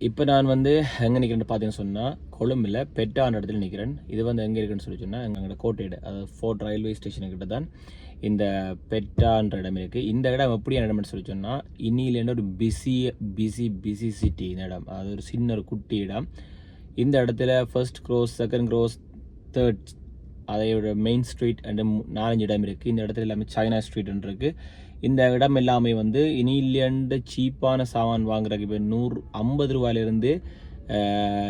இப்போ நான் வந்து எங்கே நிற்கிறேன்னு பார்த்தீங்கன்னு சொன்னால் கொழும்பில் பெட்டான இடத்துல நிற்கிறேன் இது வந்து எங்கே இருக்குன்னு சொல்லி சொன்னால் எங்களோட கோட்டையிடு அதாவது ஃபோர்ட் ரயில்வே ஸ்டேஷனுக்கிட்ட தான் இந்த பெட்டான்ற இடம் இருக்குது இந்த இடம் எப்படியான இடம்னு சொல்லி சொன்னால் இன்னிலேருந்து ஒரு பிஸி பிஸி பிஸி சிட்டி இந்த இடம். அது ஒரு சின்ன ஒரு குட்டி இடம். இந்த இடத்துல first cross second cross third அதையோட main street and நாலஞ்சு இடம் இருக்குது இந்த இடத்துல எல்லாமே சைனா ஸ்ட்ரீட்ன்னு இருக்குது இந்த இடம் எல்லாமே வந்து இனிலேண்டு சீப்பான சாமான் வாங்குறதுக்கு இப்போ நூறு ஐம்பது ரூபாயிலிருந்து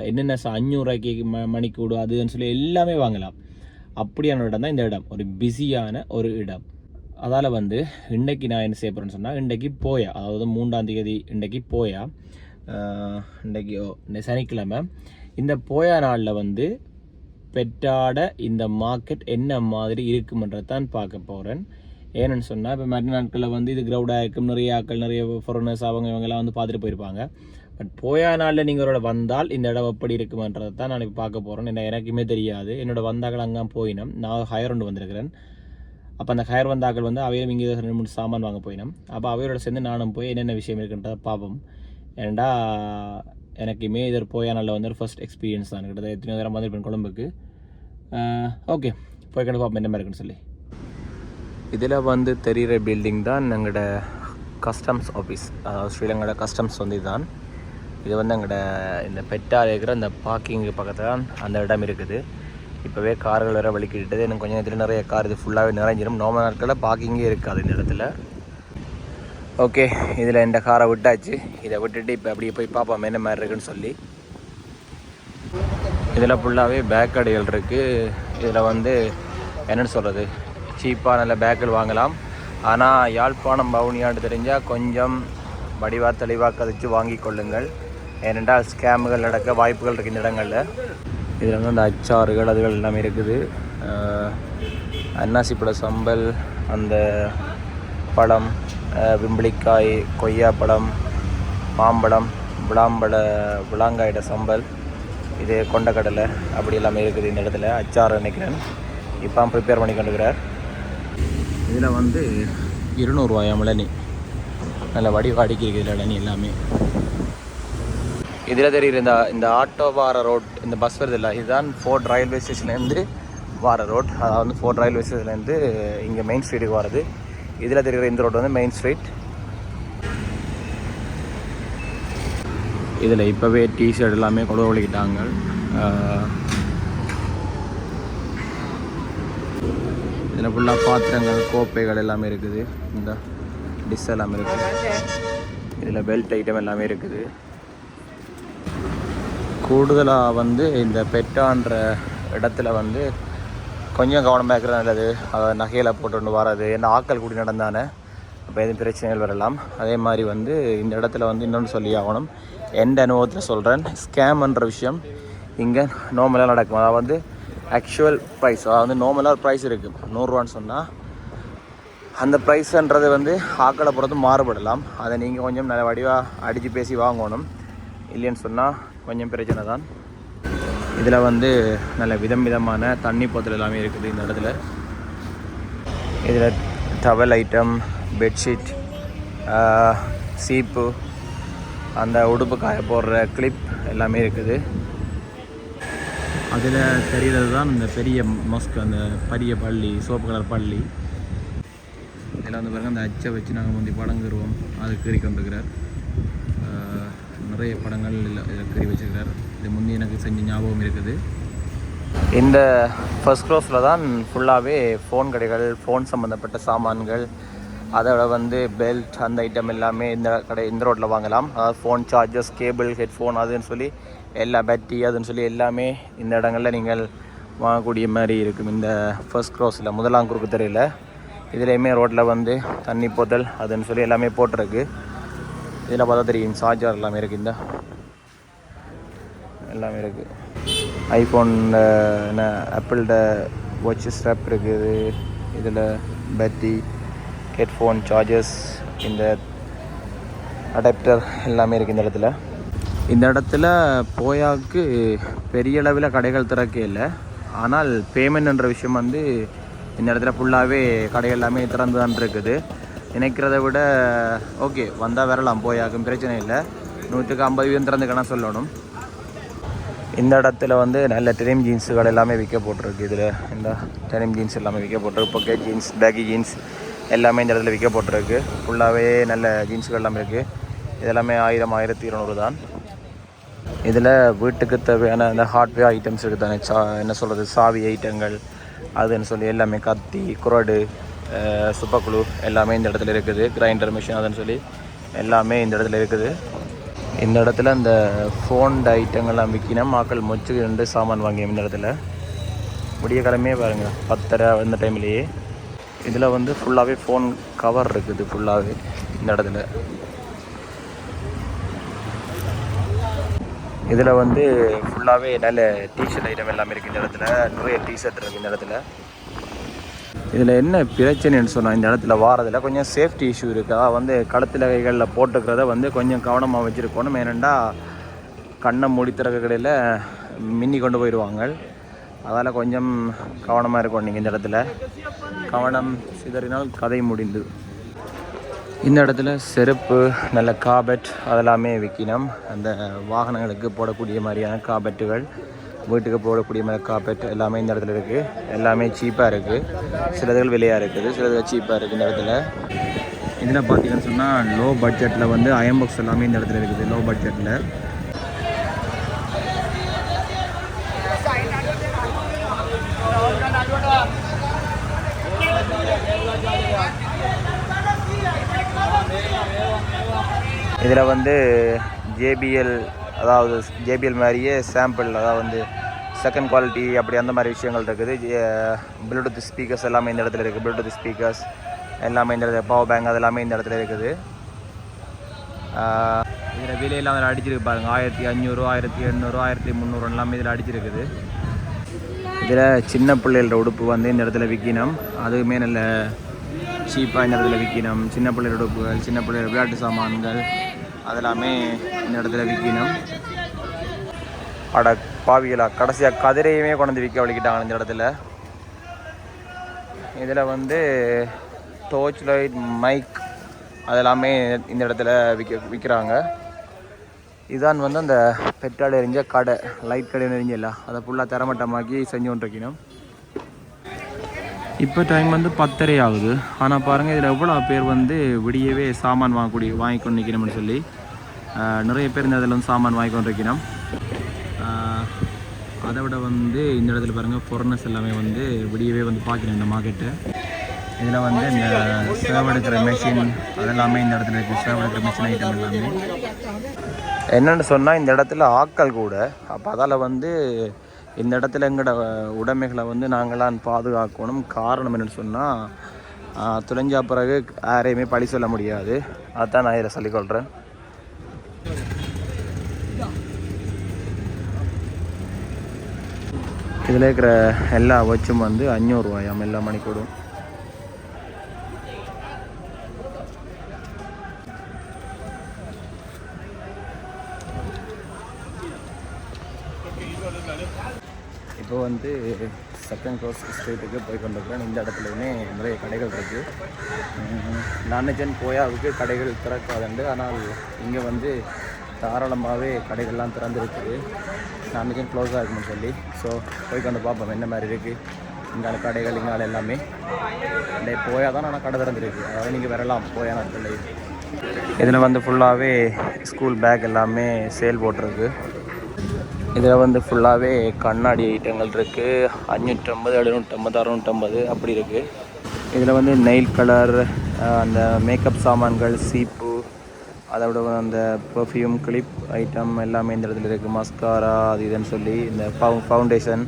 என்னென்ன சா அஞ்சூறுரூவாய்க்கு ம மணிக்கூடு அதுன்னு சொல்லி எல்லாமே வாங்கலாம். அப்படியான இடம் தான் இந்த இடம். ஒரு பிஸியான ஒரு இடம். அதால் வந்து இன்றைக்கி நான் என்ன செய்ய போகிறேன்னு சொன்னால் இன்றைக்கி போயா. அதாவது மூன்றாம் தேதி இன்றைக்கி போயா. அஹ், இன்றைக்கி ஓ, சனிக்கிழமை. இந்த போயா நாளில் வந்து பெற்றாட இந்த மார்க்கெட் என்ன மாதிரி இருக்குமன்றதான் பார்க்க போகிறேன் ஏன்னு சொன்னால் இப்போ மற்ற நாட்களில் வந்து இது க்ரௌடாக இருக்கும். நிறைய ஆட்கள் நிறைய ஃபாரினர்ஸ் அவங்க இவங்கெல்லாம் வந்து பார்த்துட்டு போயிருப்பாங்க. பட் போயா நாளில் நீங்களோட வந்தால் இந்த இடம் எப்படி இருக்குமன்றதை தான் நான் இப்போ பார்க்க போகிறேன் என்ன எனக்குமே தெரியாது. என்னோட வந்தாக்கள் அங்கே போயினோம். நான் ஹையர் ஒன்று வந்திருக்கிறேன். அப்போ அந்த ஹையர் வந்தாக்கள் வந்து அவையும் இங்கே ரெண்டு மூணு சாமான் வாங்க போயினோம். அப்போ அவையோட சேர்ந்து நானும் போய் என்னென்ன விஷயம் இருக்குன்றதை பார்ப்போம். ஏன்டா எனக்குமே இது போயா நாளில் வந்து ஒரு ஃபஸ்ட் எக்ஸ்பீரியன்ஸ் தான். கிட்டத்தட்ட எத்தனையோ நேரம் வந்திருப்பேன் கொழும்புக்கு. ஓகே போய் கண்டு பார்ப்போம் என்ன மாதிரி இருக்குன்னு சொல்லி. இதில் வந்து தெரிகிற பில்டிங் தான் எங்களோட கஸ்டம்ஸ் ஆஃபீஸ் அதாவது ஸ்ரீலங்கோட கஸ்டம்ஸ் வந்து இதுதான். இது வந்து எங்களோட இந்த பெட்டால் இருக்கிற இந்த பார்க்கிங்கு பக்கத்தில் தான் அந்த இடம் இருக்குது. இப்போவே கார்கள் வேறு வலிக்கிட்டது எனக்கு கொஞ்சம் இதில் நிறைய கார் இது ஃபுல்லாகவே நிறைஞ்சிடும் நோம நாட்களில் பார்க்கிங்கே இருக்காது இந்த இடத்துல. ஓகே இதில் இந்த காரை விட்டாச்சு. இதை விட்டுட்டு இப்போ அப்படியே போய் பார்ப்போம் என்ன மாதிரி இருக்குன்னு சொல்லி. இதில் ஃபுல்லாகவே பேக் கடைகள் இருக்குது இதில் வந்து என்னென்னு சொல்கிறது சீப்பாக நல்ல பேக்கில் வாங்கலாம். ஆனால் யாழ்ப்பாணம் பவுனியான்னு தெரிஞ்சால் கொஞ்சம் வடிவாக தெளிவாக கதைச்சு வாங்கி கொள்ளுங்கள். ஏனென்றால் ஸ்கேமுகள் நடக்க வாய்ப்புகள் இருக்குது இந்த இடங்களில். இதில் வந்து அந்த அச்சாறுகள் அதுகள் எல்லாமே இருக்குது. அன்னாசி அன்னாசிப்பழ சம்பல் அந்த பழம் அஹ், விம்பிளிக்காய் கொய்யாப்பழம் மாம்பழம் விளாம்பழ விளாங்காயிட சம்பல் இது கொண்டக்கடலை அப்படி எல்லாமே இருக்குது இந்த இடத்துல. அச்சாறு நினைக்கிறேன் இப்போ ப்ரிப்பேர் பண்ணி கொண்டுக்கிறார். இதில் வந்து இருநூறுவாயாம் இளநி நல்ல வடிவ அடுக்கி இருக்குது இளநி எல்லாமே. இதில் தெரியுது இந்த இந்த ஆட்டோ வார ரோட் இந்த பஸ் வருது இல்லை இதுதான் ஃபோர்ட் ரயில்வே ஸ்டேஷன்லேருந்து வார ரோட். அதாவது வந்து ஃபோர்ட் ரயில்வே ஸ்டேஷன்லேருந்து இங்கே மெயின் ஸ்ட்ரீட்டுக்கு வரது இதில் தெரிகிற இந்த ரோட் வந்து மெயின் ஸ்ட்ரீட் இதில் இப்போவே டிஷர்ட் எல்லாமே கொண்டு ஒழிக்கிட்டாங்க. இதில் ஃபுல்லாக பாத்திரங்கள் கோப்பைகள் எல்லாமே இருக்குது. இந்த டிஷ் எல்லாமே இருக்குது. இதில் பெல்ட் ஐட்டம் எல்லாமே இருக்குது. கூடுதலாக வந்து இந்த பெட்டான்ற இடத்துல வந்து கொஞ்சம் கவனமாக இருக்கிறது நல்லது. அதாவது நகையில் போட்டு வராது என்ன ஆக்கள் கூடி நடந்தானே அப்போ எதுவும் பிரச்சனைகள் வரலாம். அதே மாதிரி வந்து இந்த இடத்துல வந்து இன்னொன்று சொல்லி ஆகணும். எந்த அனுபவத்தில் சொல்கிறேன் ஸ்கேம்ன்ற விஷயம் இங்கே நார்மலாக நடக்கும். அதாவது வந்து ஆக்சுவல் ப்ரைஸ் அதாவது நார்மலாக ஒரு ப்ரைஸ் இருக்குது நூறுரூவான்னு சொன்னால் அந்த ப்ரைஸ்ன்றது வந்து ஆக்களை பொறுத்து மாறுபடலாம். அதை நீங்கள் கொஞ்சம் நல்ல வடிவாக அடித்து பேசி வாங்கணும். இல்லைன்னு சொன்னால் கொஞ்சம் பிரச்சனை தான். இதில் வந்து நல்ல விதம் விதமான தண்ணி போத்தல் எல்லாமே இருக்குது இந்த இடத்துல. இதில் டவல் ஐட்டம் பெட்ஷீட் சீப்பு அந்த உடுப்பு காய போடுற கிளிப் எல்லாமே இருக்குது. அதில் தெரிகிறது தான் இந்த பெரிய மஸ்க் அந்த பெரிய பள்ளி சிவப்பு கலர் பள்ளி. இதில் வந்து பாருங்க அந்த அச்சை வச்சு நாங்கள் முந்தி படம் கருவோம் அது கீறி கொண்டிருக்கிறார். நிறைய படங்கள் இல்லை இதில் கீறி வச்சுருக்கிறார். இது முந்தி எனக்கு செஞ்ச ஞாபகம் இருக்குது. இந்த ஃபர்ஸ்ட் க்ளோஸில் தான் ஃபுல்லாகவே ஃபோன் கடைகள் ஃபோன் சம்மந்தப்பட்ட சாமான்கள் அதோட வந்து பெல்ட் அந்த ஐட்டம் எல்லாமே இந்த கடை இந்த ரோட்டில் வாங்கலாம். அதாவது ஃபோன் சார்ஜஸ் கேபிள் ஹெட்ஃபோன் அதுன்னு சொல்லி எல்லா பேட்டரி அதுன்னு சொல்லி எல்லாமே இந்த இடங்களில் நீங்கள் வாங்கக்கூடிய மாதிரி இருக்கும். இந்த ஃபர்ஸ்ட் க்ராஸில் முதலாம் குறுக்கு தெரியல இதுலேயுமே ரோட்டில் வந்து தண்ணி போத்தல் அதுன்னு சொல்லி எல்லாமே போட்டிருக்கு. இதில் பார்த்தா தெரியும் சார்ஜர் எல்லாமே இருக்குது இந்த எல்லாமே இருக்குது ஐஃபோன் என்ன ஆப்பிள்ட வாட்ச் ஸ்ட்ராப் இருக்குது. இதில் பேட்டரி ஹெட்ஃபோன் சார்ஜஸ் இந்த அடாப்டர் எல்லாமே இருக்குது இந்த இடத்துல. இந்த இடத்துல போயாக்கு பெரிய அளவில் கடைகள் திறக்க இல்லை. ஆனால் பேமெண்ட்ன்ற விஷயம் வந்து இந்த இடத்துல ஃபுல்லாகவே கடைகள் எல்லாமே திறந்து தான் இருக்குது. நினைக்கிறத விட ஓகே வந்தால் வரலாம் போயாக்கும் பிரச்சனை இல்லை. நூற்றுக்கு ஐம்பது வீதம் திறந்துக்கணும் சொல்லணும். இந்த இடத்துல வந்து நல்ல டெனிம் ஜீன்ஸுகள் எல்லாமே விற்க போட்டிருக்கு இதில் இந்த டெனிம் ஜீன்ஸ் எல்லாமே விற்க போட்டிருக்கு பொக்கே ஜீன்ஸ் பேக்கி ஜீன்ஸ் எல்லாமே இந்த இடத்துல விற்க போட்டிருக்கு ஃபுல்லாகவே நல்ல ஜீன்ஸுகள் எல்லாமே இருக்குது இதெல்லாமே ஆயிரம் ஆயிரத்தி இருநூறு தான். இதில் வீட்டுக்கு தேவையான இந்த ஹார்ட்வேர் ஐட்டம்ஸ் இருக்குது தானே சா என்ன சொல்கிறது சாவி ஐட்டங்கள் அதுன்னு சொல்லி எல்லாமே கத்தி குரடு சுப்பக்குழு எல்லாமே இந்த இடத்துல இருக்குது. கிரைண்டர் மிஷின் அதுன்னு சொல்லி எல்லாமே இந்த இடத்துல இருக்குது. இந்த இடத்துல அந்த ஃபோன் ஐட்டங்கள்லாம் விற்கினா மக்கள் மொச்சு ரெண்டு சாமான் வாங்கி இந்த இடத்துல. விடிய கிழமையே பாருங்கள் பத்தரை இந்த டைம்லேயே இதில் வந்து ஃபுல்லாகவே ஃபோன் கவர் இருக்குது ஃபுல்லாகவே இந்த இடத்துல. இதில் வந்து ஃபுல்லாகவே நல்ல டிஷர்ட் ஐட்டம் எல்லாமே இருக்குது இந்த இடத்துல. நிறைய டிஷர்ட் இருக்குது இந்த இடத்துல. இதில் என்ன பிரச்சனைன்னு சொன்னால் இந்த இடத்துல வாரதில் கொஞ்சம் சேஃப்டி இஷ்யூ இருக்குது அதாவது வந்து கழுத்தில் கைகளில் போட்டுக்கிறத வந்து கொஞ்சம் கவனமாக வச்சுருக்கணும் ஏனெண்டா கண்ணை மூடி கடையில் மின்னி கொண்டு போயிடுவாங்க. அதால் கொஞ்சம் கவனமாக இருக்கும் நீங்கள் இந்த இடத்துல. கவனம் சிதறினால் கதை முடிந்து. இந்த இடத்துல செருப்பு நல்ல காபெட் அதெல்லாமே விற்கினோம் அந்த வாகனங்களுக்கு போடக்கூடிய மாதிரியான காபெட்டுகள் வீட்டுக்கு போடக்கூடிய மாதிரி காப்பெட் எல்லாமே இந்த இடத்துல இருக்குது எல்லாமே சீப்பாக இருக்குது சிலதுகள் விலையாக இருக்குது சிலதுகள் சீப்பாக இருக்குது இந்த இடத்துல. இதில் பார்த்தீங்கன்னு சொன்னால் லோ பட்ஜெட்டில் வந்து அயன் பாக்ஸ் எல்லாமே இந்த இடத்துல இருக்குது லோ. பட்ஜெட்டில் இதில் வந்து ஜேபிஎல் அதாவது ஜேபிஎல் மாதிரியே சாம்பிள் அதாவது வந்து செகண்ட் குவாலிட்டி அப்படி அந்த மாதிரி விஷயங்கள் இருக்குது. ப்ளூடூத் ஸ்பீக்கர்ஸ் எல்லாமே இந்த இடத்துல இருக்குது. ப்ளூடூத் ஸ்பீக்கர்ஸ் எல்லாமே இந்த இடத்துல பவர் பேங்க் அது எல்லாமே இந்த இடத்துல இருக்குது. இதில் விலையெல்லாம் அதில் அடிச்சிருக்கு பாருங்கள் ஆயிரத்தி அஞ்சூறு ஆயிரத்தி எண்ணூறு ஆயிரத்தி முந்நூறு எல்லாமே இதில் அடிச்சிருக்குது. இதில் சின்ன பிள்ளைகளோட உடுப்பு வந்து இந்த இடத்துல விற்கணும் அதுவுமே நல்ல சீப்பாக இந்த இடத்துல விற்கணும் சின்ன பிள்ளைகளோட உடுப்புகள் சின்ன பிள்ளைகள் விளையாட்டு சாமான்கள் அதெல்லாமே இந்த இடத்துல விற்கணும். அட பாவிகளா கடைசியாக கதிரையுமே கொண்டு விற்க வலிக்கிட்டாங்க இந்த இடத்துல. இதில் வந்து டோர்ச் லைட் மைக் அதெல்லாமே இந்த இடத்துல விற்க விற்கிறாங்க இதான் வந்து அந்த பெட்ரோல் எரிஞ்ச கடை லைட் கடை எரிஞ்சல அதை ஃபுல்லாக தரமட்டமாக்கி செஞ்சு கொண்டிருக்கணும். இப்போ டைம் வந்து பத்தரை ஆகுது. ஆனால் பாருங்கள் இதில் எவ்வளோ பேர் வந்து விடியவே சாமான் வாங்கக்கூடிய வாங்கி கொண்டு நிற்கணும்னு சொல்லி நிறைய பேர் இந்த இதில் வந்து சாமான் வாங்கி கொண்டு அதை விட வந்து இந்த இடத்துல பாருங்கள் ஃபொரனஸ் எல்லாமே வந்து விடியவே வந்து பார்க்குறேன் இந்த மார்க்கெட்டு இதில் வந்து இந்த சேவ் எடுக்கிற மெஷின் அதெல்லாமே இந்த இடத்துல இருக்குது சேவ் எடுக்கிற மிஷின் ஐட்டம் எல்லாமே. என்னென்னு சொன்னால் இந்த இடத்துல ஆட்கள் கூட அப்போ அதால் வந்து இந்த இடத்துல எங்களோட உடைமைகளை வந்து நாங்களாம் பாதுகாக்கணும். காரணம் என்னென்னு சொன்னால் துளைஞ்சா பிறகு யாரையுமே பழி சொல்ல முடியாது. அதான் நான் இதில் சொல்லிக்கொள்கிறேன் இதில் இருக்கிற எல்லா வச்சும் வந்து அஞ்சூறுவாயாம் எல்லா மணிக்கூடும் இப்போ வந்து செகண்ட் க்ரோஸ் ஸ்ட்ரீட்டுக்கு போய் கொண்டிருக்கிறேன். இந்த இடத்துலையுமே நிறைய கடைகள் இருக்குது நானஜன் போயாவுக்கு கடைகள் திறக்காதுண்டு. ஆனால் இங்கே வந்து தாராளமாகவே கடைகள்லாம் திறந்துருக்குது. நானஜன் க்ளோஸாக இருக்கும்னு சொல்லி. ஸோ போய் கொண்டு பார்ப்போம். என்ன மாதிரி இருக்குது இங்கால கடைகள் இங்கால எல்லாமே. இந்த போயா தான் ஆனால் கடை திறந்துருக்கு. அதாவது நீங்கள் வரலாம். போயா நாட்களில் இதில் வந்து ஃபுல்லாகவே ஸ்கூல் பேக் எல்லாமே சேல் போட்டிருக்கு. இதில் வந்து ஃபுல்லாகவே கண்ணாடி ஐட்டங்கள் இருக்குது அஞ்சூற்றம்பது எழுநூற்றம்பது அறுநூற்றம்பது அப்படி இருக்குது இதில் வந்து நெயில் கலர் அந்த மேக்கப் சாமான்கள் சீப்பு அதோட அந்த பர்ஃப்யூம் கிளிப் ஐட்டம் எல்லாமே இந்த இடத்துல இருக்குது மஸ்காரா அது இதுன்னு சொல்லி இந்த ஃபவு ஃபவுண்டேஷன்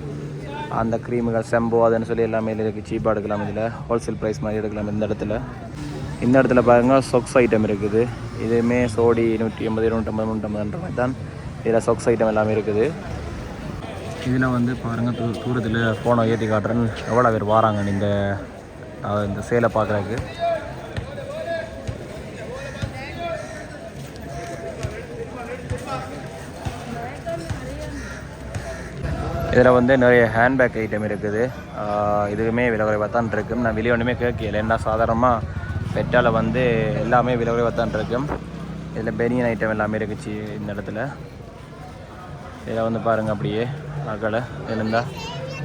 அந்த க்ரீமுகள் செம்போ அதுன்னு சொல்லி எல்லாமே இதில் இருக்குது சீப்பாக எடுக்கலாம் இதில். ஹோல்சேல் ப்ரைஸ் மாதிரி எடுக்கலாம் இந்த இடத்துல. இந்த இடத்துல பாருங்கள் சொக்ஸ் ஐட்டம் இருக்குது. இதுவுமே சோடி நூற்றி ஐம்பது இருநூற்றம்பது முந்நூற்றம்பதுன்ற மாதிரி தான் இதில் சொக்ஸ் ஐட்டம் எல்லாமே இருக்குது. இதில் வந்து பாருங்கள் தூ தூரத்தில் ஃபோனை ஏற்றி காட்டுறேன்னு எவ்வளோ பேர் வராங்க இந்த இந்த சேலை பார்க்குறதுக்கு இதில் வந்து நிறைய ஹேண்ட்பேக் ஐட்டம் இருக்குது. இதுவுமே விலை குறைவாக தான் இருக்கும். நான் வெளியே ஒன்றுமே கேட்கல. என்ன சாதாரணமாக பெட்டால் வந்து எல்லாமே விலை குறைவாக தான் இருக்கும். இதில் பெரியன் ஐட்டம் எல்லாமே இருக்குச்சு இந்த இடத்துல. இதில் வந்து பாருங்கள் அப்படியே. அக்களை இருந்தால்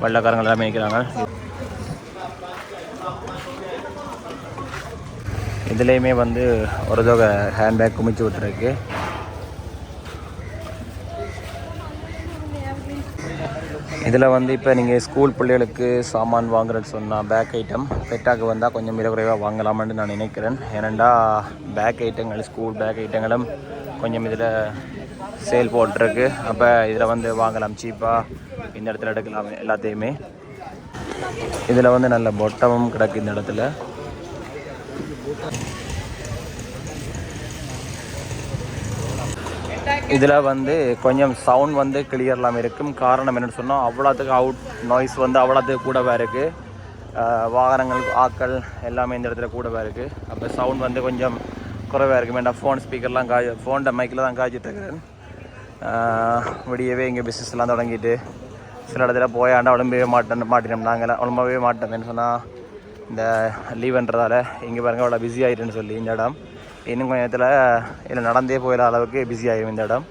வெள்ளக்காரங்க எல்லாமே நிற்கிறாங்க இதுலேயுமே வந்து ஒரு தொகை ஹேண்ட்பேக் குமிச்சு விட்டுருக்கு. இதில் வந்து இப்போ நீங்கள் ஸ்கூல் பிள்ளைகளுக்கு சாமான் வாங்குறேன்னு சொன்னால் பேக் ஐட்டம் பெட்டாக்கு வந்தால் கொஞ்சம் விலை குறைவாக வாங்கலாமான்னு நான் நினைக்கிறேன். ஏனெண்டா பேக் ஐட்டங்கள் ஸ்கூல் பேக் ஐட்டங்களும் கொஞ்சம் இதில் சேல் போட்டிருக்கு. அப்போ இதில் வந்து வாங்கலாம் சீப்பாக இந்த இடத்துல எடுக்கலாம் எல்லாத்தையுமே. இதில் வந்து நல்ல பொட்டமும் கிடக்கு இந்த இடத்துல. இதில் வந்து கொஞ்சம் சவுண்ட் வந்து கிளியர் இல்லாமல் இருக்கும். காரணம் என்னென்னு சொன்னால் அவ்வளோத்துக்கு அவுட் நாய்ஸ் வந்து அவ்வளோத்துக்கு கூடவே இருக்குது வாகனங்கள் ஆக்கள் எல்லாமே இந்த இடத்துல கூடவே இருக்குது அப்போ சவுண்ட் வந்து கொஞ்சம் குறைவாக இருக்கும் வேண்டாம் ஃபோன் ஸ்பீக்கர்லாம் காய் ஃபோன் மைக்கில் தான் காய்ச்சிட்ருக்கிறேன் விடியவே இங்கே பிஸ்னஸ்லாம் தொடங்கிட்டு சில இடத்துல போயாண்டா உடம்பவே மாட்டேன் மாட்டினோம் நாங்கள் உடம்பவே மாட்டோம். சொன்னால் இந்த லீவுன்றதால இங்கே பாருங்க அவ்வளோ பிஸி ஆகிட்டுன்னு சொல்லி இந்த இடம். இன்னும் கொஞ்சம் நேரத்தில் இதில் நடந்தே போயிட அளவுக்கு பிஸி ஆகிடும் இந்த இடம்.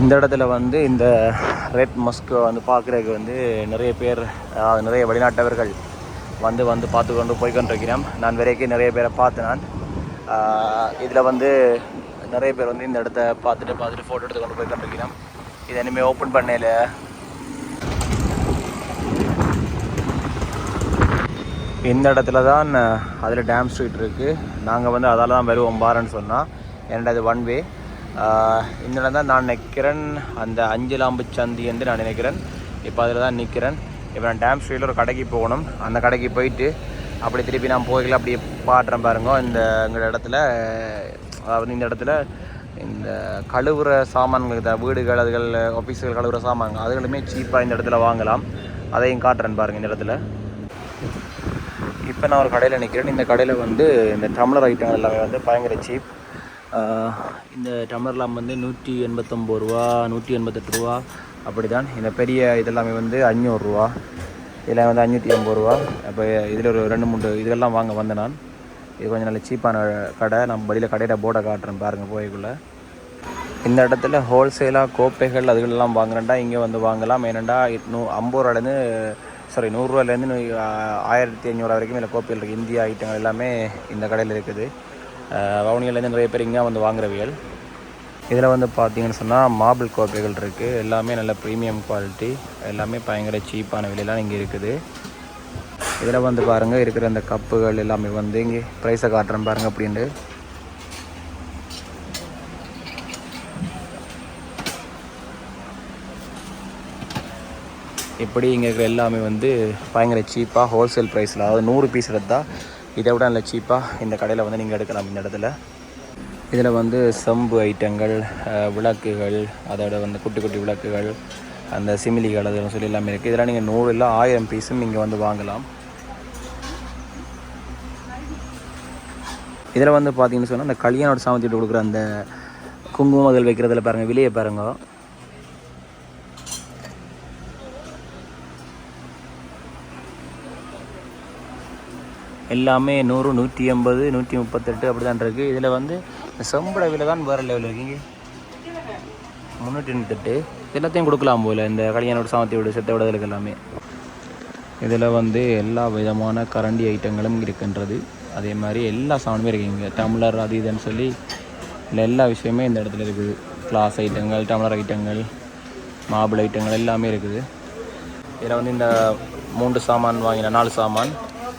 இந்த இடத்துல வந்து இந்த ரெட் மஸ்கோ வந்து பார்க்குறதுக்கு வந்து நிறைய பேர் அதாவது நிறைய வெளிநாட்டவர்கள் வந்து வந்து பார்த்து கொண்டு போய் கொண்டிருக்கிறோம் நான் வரைக்கும் நிறைய பேரை பார்த்து நான். இதில் வந்து நிறைய பேர் வந்து இந்த இடத்த பார்த்துட்டு பார்த்துட்டு ஃபோட்டோ எடுத்து கொண்டு போய் கொண்டிருக்கிறோம் இது இனிமேல் ஓப்பன் பண்ணையில் இந்த இடத்துல தான் அதில் டேம் ஸ்ட்ரீட் இருக்குது நாங்கள் வந்து அதால் தான் வருவோம் பாருன்னு சொன்னால் என்னோட இது ஒன் வே இந்த இடம் தான் நான் நிற்கிறேன் அந்த அஞ்சலாம்பு சந்தி என்று நான் நினைக்கிறேன். இப்போ அதில் தான் நிற்கிறேன் இப்போ நான் டேம் ஸ்ட்ரீட்டில் ஒரு கடைக்கு போகணும். அந்த கடைக்கு போயிட்டு அப்படி திருப்பி நான் போகல அப்படி பாடுறேன் பாருங்க. இந்த எங்கள் இடத்துல அதாவது இந்த இடத்துல இந்த கழுவுற சாமான்கள் வீடுகள் அதுகள் ஆஃபீஸுகள் கழுவுற சாமான்கள் அதுகளுமே சீப்பாக இந்த இடத்துல வாங்கலாம். அதையும் காட்டுறேன் பாருங்கள் இந்த இடத்துல. இப்போ நான் ஒரு கடையில் நிற்கிறேன். இந்த கடையில் வந்து இந்த டம்ளர் ஐட்டம் எல்லாமே வந்து பயங்கர சீப் இந்த டம்ளர்லாம் வந்து நூற்றி எண்பத்தொம்போது ரூபா நூற்றி எண்பத்தெட்டு ரூபா. அப்படி தான் இந்த பெரிய இதெல்லாமே வந்து அஞ்சூறுரூவா இதெல்லாம் வந்து அஞ்சூற்றி ஐம்பது ரூபா. அப்போ இதில் ஒரு ரெண்டு மூணு இதெல்லாம் வாங்க வந்தேன் நான். இது கொஞ்சம் நல்ல சீப்பான கடை. நம்ம வெளியில் கடையில் போர்டை காட்டுறேன் பாருங்கள் போய்க்குள்ளே. இந்த இடத்துல ஹோல்சேலாக கோப்பைகள் அதுகளெல்லாம் வாங்குறேன்டா. இங்கே வந்து வாங்கலாம். ஏனெண்டா நூ ஐம்பது ரூபாலேருந்து சாரி நூறுரூவாலேருந்து ஆயிரத்தி ஐநூறு வரைக்கும் இல்லை கோப்பைகள் இருக்குது இந்தியா ஐட்டங்கள் எல்லாமே இந்த கடையில் இருக்குது. வவுனியிலேருந்து வவுனியாலேருந்து நிறைய பேர் இங்கே வந்து வாங்குறவியல் இதில் வந்து பார்த்தீங்கன்னு சொன்னால் மார்பிள் கோப்பைகள் இருக்குது எல்லாமே நல்ல ப்ரீமியம் குவாலிட்டி எல்லாமே பயங்கர சீப்பான விலையெல்லாம் இங்கே இருக்குது. இதில் வந்து பாருங்கள் இருக்கிற இந்த கப்புகள் எல்லாமே வந்து இங்கே ப்ரைஸை காட்டுறேன் பாருங்கள் அப்படின்ட்டு. இப்படி இங்கே இருக்கிற எல்லாமே வந்து பயங்கர சீப்பாக ஹோல்சேல் ப்ரைஸில் அதாவது நூறு பீஸ் எடுத்தால் இதை விட நல்ல சீப்பாக இந்த கடையில் வந்து நீங்கள் எடுக்கலாம் இந்த இடத்துல. இதில் வந்து சம்பு ஐட்டங்கள் விளக்குகள் அதோட வந்து குட்டி குட்டி விளக்குகள் அந்த சிமிலிகள் அதெல்லாம் சொல்லி எல்லாமே இருக்குது இதெல்லாம் நீங்கள் நூறு இல்லை ஆயிரம் பீஸும் இங்கே வந்து வாங்கலாம். இதில் வந்து பார்த்தீங்கன்னு சொன்னால் அந்த கல்யாணோட சாமத்திட்டு கொடுக்குற அந்த குங்குமங்கள் வைக்கிறதுல பாருங்கள் விலையை பாருங்கள் எல்லாமே நூறு நூற்றி எண்பது நூற்றி முப்பத்தெட்டு அப்படி தான் இருக்குது இதில் வந்து செம்பட விலை தான் வேறு லெவலில் இருக்கீங்க. முந்நூற்றி எண்பத்தெட்டு. எல்லாத்தையும் கொடுக்கலாம் போல் இந்த கல்யாணோட சாமத்தியோட செத்த விடுதலுக்கு எல்லாமே. இதில் வந்து எல்லா விதமான கரண்டி ஐட்டங்களும் இருக்கின்றது. அதே மாதிரி எல்லா சாமானுமே இருக்குங்க. டம்ளர் அது இதுன்னு சொல்லி இல்லை எல்லா விஷயமே இந்த இடத்துல இருக்குது. கிளாஸ் ஐட்டங்கள் டம்ளர் ஐட்டங்கள் மாபிள் ஐட்டங்கள் எல்லாமே இருக்குது. இதில் வந்து இந்த மூன்று சாமான் வாங்கின நாலு சாமான்.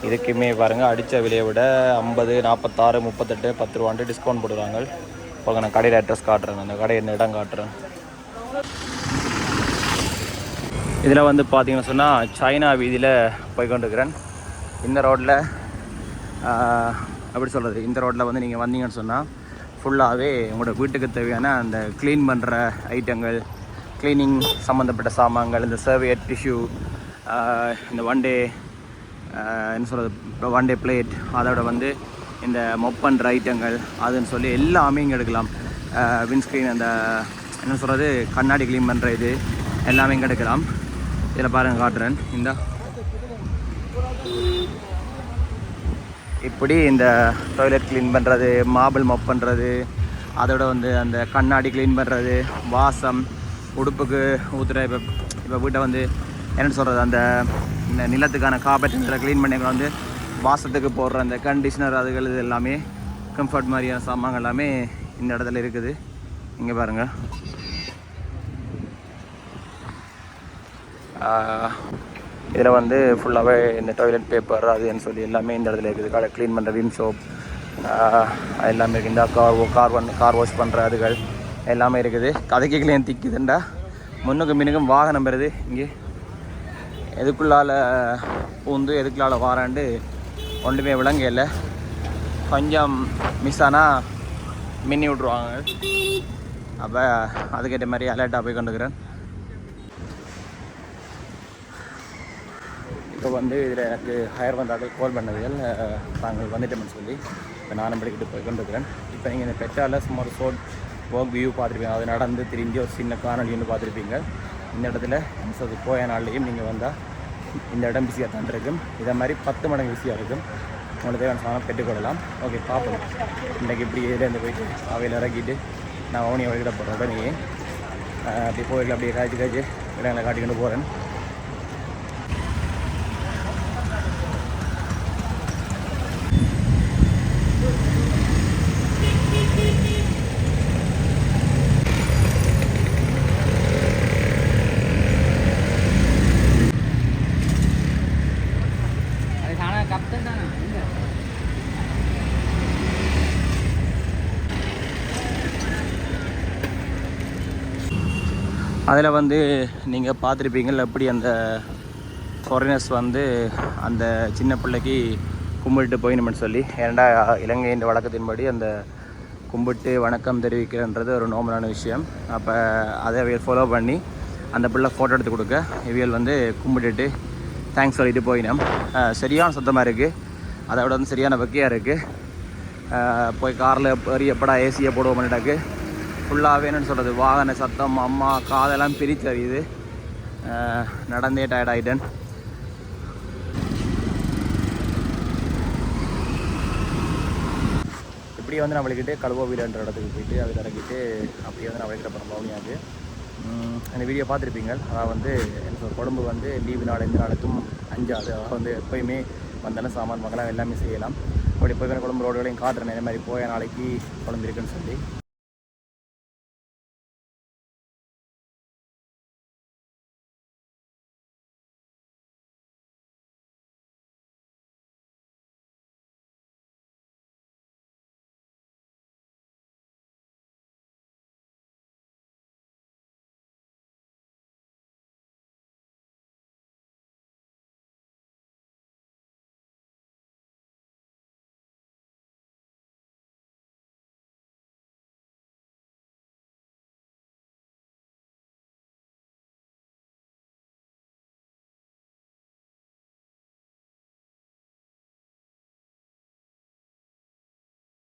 இதுக்குமே பாருங்கள் அடித்த விலையை விட ஐம்பது நாற்பத்தாறு முப்பத்தெட்டு பத்து ரூபான்ட்டு டிஸ்கவுண்ட் போடுறாங்க இப்போ நான் கடையில் அட்ரஸ் காட்டுறேன் அந்த கடை என்ன இடம் காட்டுறேன். இதில் வந்து பார்த்திங்கன்னு சொன்னால் சைனா வீதியில் போய் கொண்டிருக்கிறேன். இந்த ரோட்டில் எப்படி சொல்கிறது இந்த ரோட்டில் வந்து நீங்கள் வந்தீங்கன்னு சொன்னால் ஃபுல்லாகவே உங்களோட வீட்டுக்கு தேவையான அந்த க்ளீன் பண்ணுற ஐட்டங்கள் க்ளீனிங் சம்மந்தப்பட்ட சாமான்கள் இந்த சர்வியட் டிஷ்யூ இந்த ஒன் டே என்ன சொல்கிறது ஒன் டே பிளேட் அதோட வந்து இந்த மொப் பண்ணுற ஐட்டங்கள் அதுன்னு சொல்லி எல்லாமே இங்கே எடுக்கலாம். விண்ஸ்க்ரீன் அந்த என்ன சொல்கிறது கண்ணாடி க்ளீன் பண்ணுற இது எல்லாமே இங்கே எடுக்கலாம். இதில் பாருங்கள் காட்டுறேன். இந்த. இப்படி இந்த டாய்லெட் க்ளீன் பண்ணுறது மாபிள் மப் பண்ணுறது அதோட வந்து அந்த கண்ணாடி க்ளீன் பண்ணுறது வாசம் உடுப்புக்கு ஊற்றுற இப்போ இப்போ வீட்டை வந்து என்ன சொல்கிறது அந்த இந்த நிலத்துக்கான காப்பேட் க்ளீன் பண்ணி வந்து வாசத்துக்கு போடுற அந்த கண்டிஷனர் அதுகள் இது எல்லாமே கம்ஃபர்ட் மாதிரியான சாமான்கள் எல்லாமே இந்த இடத்துல இருக்குது. இங்கே பாருங்கள் இதில் வந்து ஃபுல்லாகவே இந்த டாய்லெட் பேப்பர் அதுன்னு சொல்லி எல்லாமே இந்த இடத்துல இருக்குது. கடை க்ளீன் பண்ணுற விம் சோப் எல்லாமே இருக்குது. இந்த car car one car wash பண்ணுற அதுகள் எல்லாமே இருக்குது. கதைக்கைகளையும் திக்குதுண்டா? முன்னுக்கு மின்னுக்கும் வாகனம் வருது. இங்கே எதுக்குள்ளால் பூந்து எதுக்குள்ளால் வாராண்டு ஒன்றுமே விளங்க இல்லை கொஞ்சம் மிஸ் ஆனால் மின்னி விட்ருவாங்க அப்போ அதுக்கேற்ற மாதிரி அலர்ட்டாக போய் கொண்டுக்கிறேன். இப்போ வந்து இதில் எனக்கு ஹையர் வந்தாக்கள் கால் பண்ணதுகள் நாங்கள் தாங்கள் வந்துட்டோம்னு சொல்லி இப்போ நானும் படிக்கிட்டு போய் கொண்டுக்கிறேன். இப்போ நீங்கள் இந்த பெற்றால சும்மா ஒரு ஷோட் ஒர்க் வியூ பார்த்துருப்பீங்க. அது நடந்து திரிஞ்சு ஒரு சின்ன காணொலி ஒன்று பார்த்துருப்பீங்க. இந்த இடத்துல அது போய நாள்லேயும் நீங்கள் வந்தால் இந்த இடம் பிஸியாக தான் இருக்கும். இதை மாதிரி பத்து மடங்கு பிஸியாக இருக்கும். உங்களுக்கு தேவையான சாதனம் பெற்றுக்கொள்ளலாம் ஓகே பார்ப்போம். இன்றைக்கு இப்படி இதுலேருந்து போயிட்டு அவையில் இறக்கிட்டு நான் ஓனி வழிகிட போகிறேன் உடனே அப்படி போயிடல அப்படியே காய்ச்சி காய்ச்சி இடங்களை காட்டிக்கிட்டு போகிறேன் அதில் வந்து நீங்கள் பார்த்துருப்பீங்கள் எப்படி அந்த ஃபாரினர்ஸ் வந்து அந்த சின்ன பிள்ளைக்கு கும்பிட்டு போயிடணும்னு சொல்லி. ஏன்டா இலங்கையின் வழக்கத்தின்படி அந்த கும்பிட்டு வணக்கம் தெரிவிக்கிறன்றது ஒரு நார்மலான விஷயம். அப்போ அதை அவியல் ஃபாலோ பண்ணி அந்த பிள்ளை ஃபோட்டோ எடுத்து கொடுக்க. இவியல் வந்து கும்பிட்டுட்டு தேங்க்ஸ் சொல்லிட்டு போயினோம். சரியான சுத்தமாக இருக்குது அதை விட வந்து சரியான வெக்கையாக இருக்குது போய் காரில் பெரிய எப்படா ஏசியை போடுவோம்னுட்டாக்கு ஃபுல்லாகவே என்னென்னு சொல்கிறது வாகன சத்தம் அம்மா காதெல்லாம் பிரித்து அறியுது. நடந்தே டயர்ட் ஆகிட்டேன் இப்படியே வந்து நம்மளுக்கிட்டே வீடுன்ற இடத்துக்கு போயிட்டு அது இறங்கிட்டு அப்படியே வந்து நான் வழிகிட்ட போகிறோம் பவுனியாக்கு அந்த வீடியோ பார்த்துருப்பீங்க. அதாவது வந்து என்ன சொல்ற குழம்பு வந்து லீவு நாள் எந்த நாளுக்கும் அஞ்சாது. அதாவது வந்து எப்போயுமே வந்தாலும் சாமான் வாங்கலாம் எல்லாமே செய்யலாம். அப்படி போய் குழம்பு ரோடுகளையும் காட்டுறேன் இந்த மாதிரி போய நாளைக்கு குழம்பு இருக்குன்னு சொல்லி.